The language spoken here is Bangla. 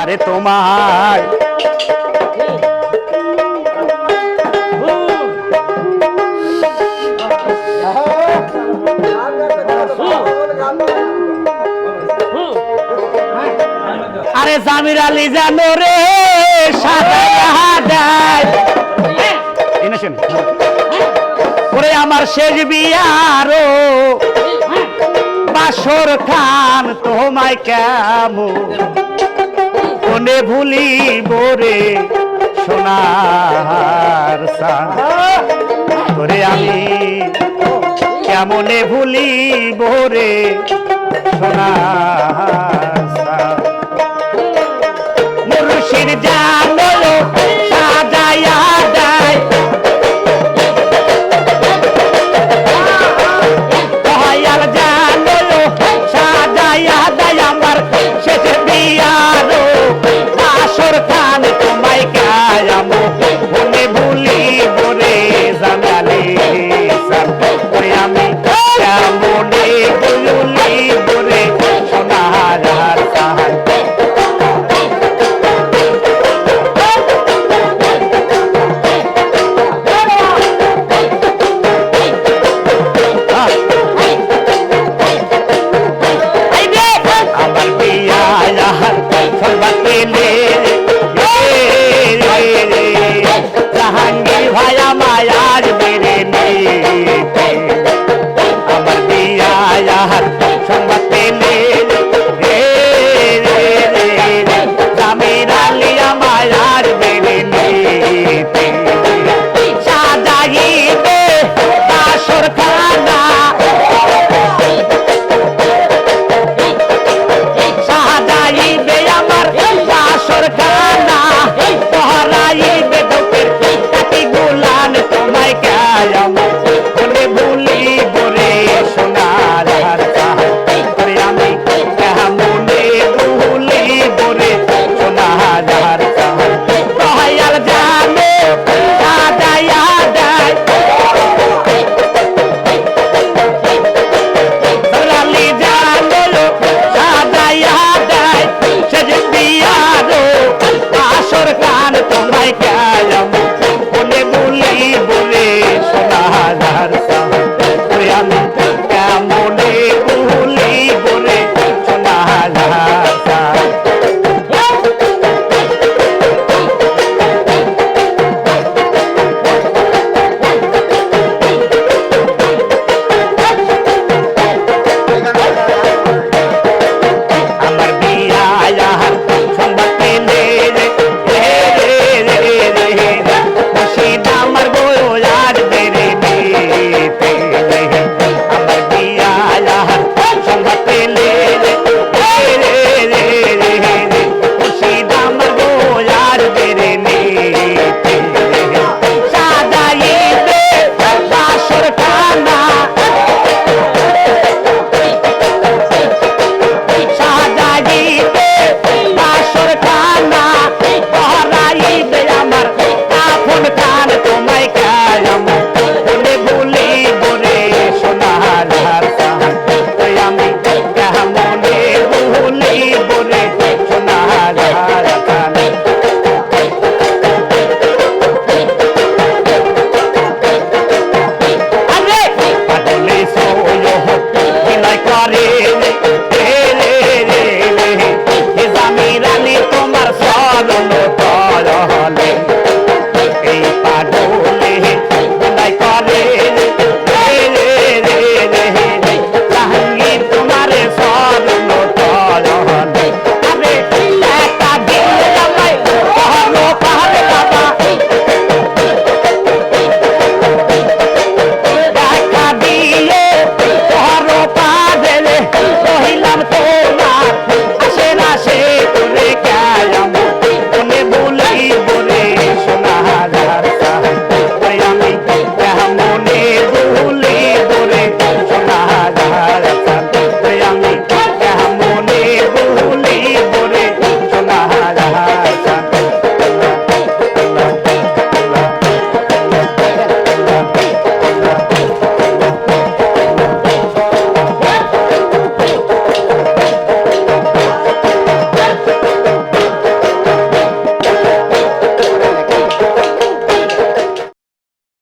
আরে তোমায়। আরে জামির আলী জানো রে ওরে আমার শেষ বিয়ারো, বাসর খান তোমায় কেমন? কোনে ভুলি বরে সোনার সাহরে আমি কেমনে ভুলি বরে সোনার সাহ মুর্শিদ জানো